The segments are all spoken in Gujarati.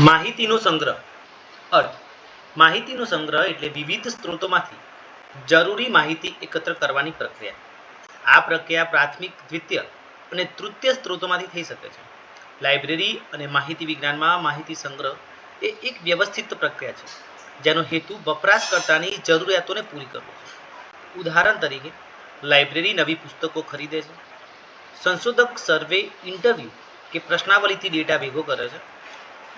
માહિતીનો સંગ્રહ. અર્થ, માહિતીનો સંગ્રહ એટલે વિવિધ સ્ત્રોતોમાંથી જરૂરી માહિતી એકત્ર કરવાની પ્રક્રિયા. આ પ્રક્રિયા પ્રાથમિક, દ્વિતીય અને તૃતીય સ્ત્રોતોમાંથી થઈ શકે છે. લાઇબ્રેરી અને માહિતી વિજ્ઞાનમાં માહિતી સંગ્રહ એ એક વ્યવસ્થિત પ્રક્રિયા છે, જેનો હેતુ વપરાશકર્તાની જરૂરિયાતોને પૂરી કરવો છે. ઉદાહરણ તરીકે, લાઇબ્રેરી નવી પુસ્તકો ખરીદે છે. સંશોધક સર્વે ઇન્ટરવ્યૂ કે પ્રશ્નાવલીથી ડેટા ભેગો કરે છે.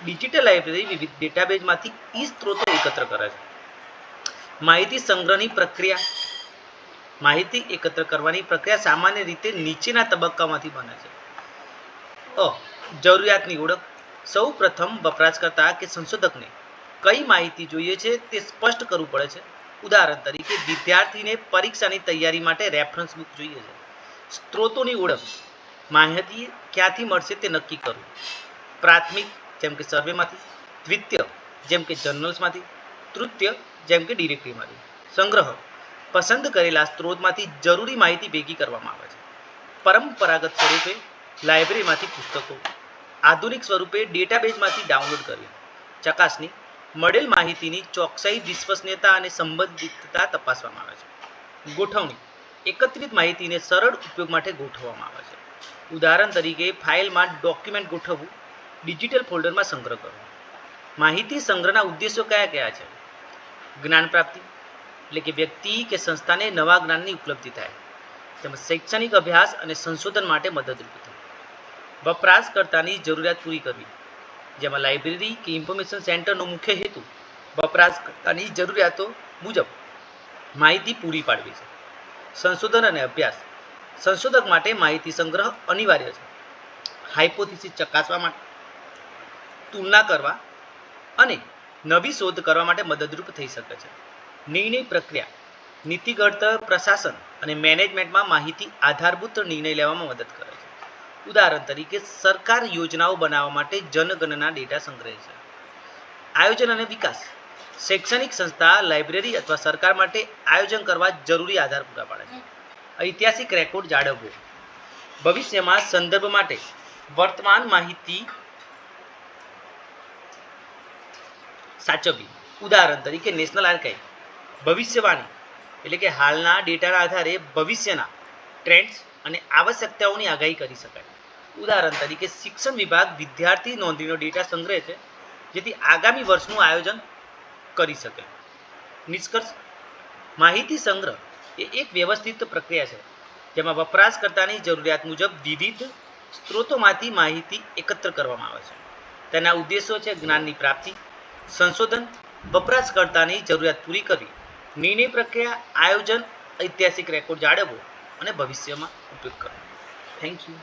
ડિજિટલ લાઇબ્રેરી વિવિધ ડેટાબેઝમાંથી ઈ સ્ત્રોતો એકત્ર કરે છે. માહિતી સંગ્રહની પ્રક્રિયા, માહિતી એકત્ર કરવાની પ્રક્રિયા સામાન્ય રીતે નીચેના તબક્કામાંથી બને છે. અ, જરૂરિયાતની ઓળખ. સૌ પ્રથમ વપરાશકર્તા કે સંશોધકને કઈ માહિતી જોઈએ છે તે સ્પષ્ટ કરવું પડે છે. ઉદાહરણ તરીકે, વિદ્યાર્થીને પરીક્ષાની તૈયારી માટે રેફરન્સ બુક જોઈએ છે. સ્ત્રોતોની ઓળખ. માહિતી ક્યાંથી મળશે તે નક્કી કરવું. પ્રાથમિક જેમ કે સર્વેમાંથી દ્વિતીય, જેમ કે જર્નલ્સમાંથી તૃતીય, જેમ કે ડિરેક્ટરીમાંથી. સંગ્રહ, પસંદ કરેલા સ્ત્રોતમાંથી જરૂરી માહિતી ભેગી કરવામાં આવે છે. પરંપરાગત સ્વરૂપે લાઇબ્રેરીમાંથી પુસ્તકો, આધુનિક સ્વરૂપે ડેટાબેઝમાંથી ડાઉનલોડ કરી, ચકાસણી, મળેલ માહિતીની ચોકસાઈ, વિશ્વસનીયતા અને સંબંધિતતા તપાસવામાં આવે છે. ગોઠવણી, એકત્રિત માહિતીને સરળ ઉપયોગ માટે ગોઠવવામાં આવે છે. ઉદાહરણ તરીકે, ફાઇલમાં ડોક્યુમેન્ટ ગોઠવવું ડિજિટલ ફોલ્ડરમાં સંગ્રહ કરવો માહિતી સંગ્રહના ઉદ્દેશો કયા કયા છે? જ્ઞાન પ્રાપ્તિ, એટલે કે વ્યક્તિ કે સંસ્થાને નવા જ્ઞાનની ઉપલબ્ધિ થાય. તેમજ શૈક્ષણિક અભ્યાસ અને સંશોધન માટે મદદરૂપ થાય. વપરાશકર્તાની જરૂરિયાત પૂરી કરવી. જેમાં લાઇબ્રેરી કે ઇન્ફોર્મેશન સેન્ટરનો મુખ્ય હેતુ વપરાશકર્તાની જરૂરિયાતો મુજબ માહિતી પૂરી પાડવી છે. સંશોધન અને અભ્યાસ. સંશોધક માટે માહિતી સંગ્રહ અનિવાર્ય છે. હાઇપોથિસિસ ચકાસવા માટે તુલના કરવા અને નવી શોધ કરવા માટે મદદરૂપ થઈ શકે છે. નિર્ણય પ્રક્રિયા નીતિગત પ્રશાસન અને મેનેજમેન્ટમાં માહિતી આધારભૂત નિર્ણય લેવામાં મદદ કરે છે. ઉદાહરણ તરીકે, સરકાર યોજનાઓ બનાવવા માટે જનગણના ડેટા સંગ્રહે છે. આયોજન અને વિકાસ, શૈક્ષણિક સંસ્થા, લાઇબ્રેરી અથવા સરકાર માટે આયોજન કરવા જરૂરી આધાર પૂરા પાડે છે. ઐતિહાસિક રેકોર્ડ જાળવવો, ભવિષ્યમાં સંદર્ભ માટે વર્તમાન માહિતી સાચવવી ઉદાહરણ તરીકે નેશનલ આર્કાઇવ ભવિષ્યવાણી, એટલે કે હાલના ડેટાના આધારે ભવિષ્યના ટ્રેન્ડ્સ અને આવશ્યકતાઓની આગાહી કરી શકાય. ઉદાહરણ તરીકે શિક્ષણ વિભાગ વિદ્યાર્થી નોંધણીનો ડેટા સંગ્રહે છે, જેથી આગામી વર્ષનું આયોજન કરી શકે. નિષ્કર્ષ, માહિતી સંગ્રહ એ એક વ્યવસ્થિત પ્રક્રિયા છે, જેમાં વપરાશકર્તાની જરૂરિયાત મુજબ વિવિધ સ્ત્રોતોમાંથી માહિતી એકત્ર કરવામાં આવે છે. તેના ઉદ્દેશો છે જ્ઞાનની પ્રાપ્તિ સંશોધન વપરાશકર્તાની જરૂરિયાત પૂરી કરવી. નિર્ણય પ્રક્રિયા, આયોજન, ઐતિહાસિક રેકોર્ડ જાળવવો અને ભવિષ્યમાં ઉપયોગ કરવો. Thank you